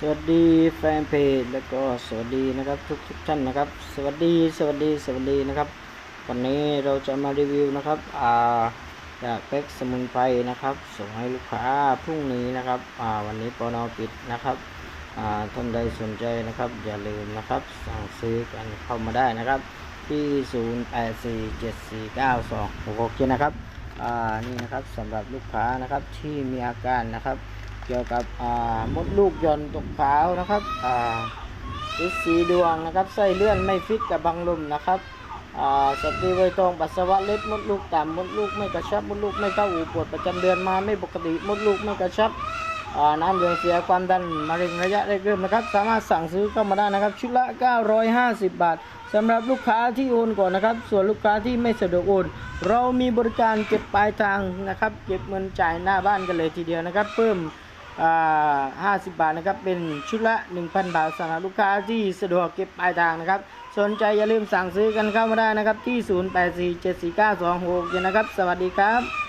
สวัสดีแฟนเพจแล้วก็สวัสดีนะครับทุกทุกท่านนะครับ สวัสดีสวัสดีสวัสดีนะครับ วันนี้เราจะมารีวิวนะครับอ่าจากเป็กสมุนไพรนะครับ ส่งให้ลูกค้าพรุ่งนี้นะครับอ่าวันนี้ปอนอปิดนะครับอ่าท่านใดสนใจนะครับ อย่าลืมนะครับ สั่งซื้อกันเข้ามาได้นะครับ ที่ 0 8 4 7 4 9 2 6 6 7นะครับอ่านี่นะครับสำหรับลูกค้านะครับที่มีอาการนะครับ เกี่ยวกับมดลูกย่อนตกขาวนะครับอ่าฤทธิ์สีดวงนะครับไส้เลื่อนไม่ฟิตกับบังลมนะครับอ่าสตรีไวยทองปัสสาวะเล็ดมดลูกต่ำมดลูกไม่กระชับมดลูกไม่เข้าอูปวดประจำเดือนมาไม่ปกติมดลูกไม่กระชับอ่าน้ำเหลืองเสียความดันมะเร็งระยะแรกเริ่มนะครับ สามารถสั่งซื้อเข้ามาได้นะครับ ชุดละ 950 บาทสำหรับลูกค้าที่โอนก่อนนะครับ ส่วนลูกค้าที่ไม่สะดวกโอน เรามีบริการเก็บปลายทางนะครับ เก็บเงินจ่ายหน้าบ้านกันเลยทีเดียวนะครับ เพิ่ม 50 บาทนะครับเป็นชุดละ 1,000 บาทสำหรับลูกค้าที่สะดวกเก็บปลายทางนะครับ สนใจอย่าลืมสั่งซื้อกันเข้ามาได้นะครับที่ 08474926นะครับ สวัสดีครับ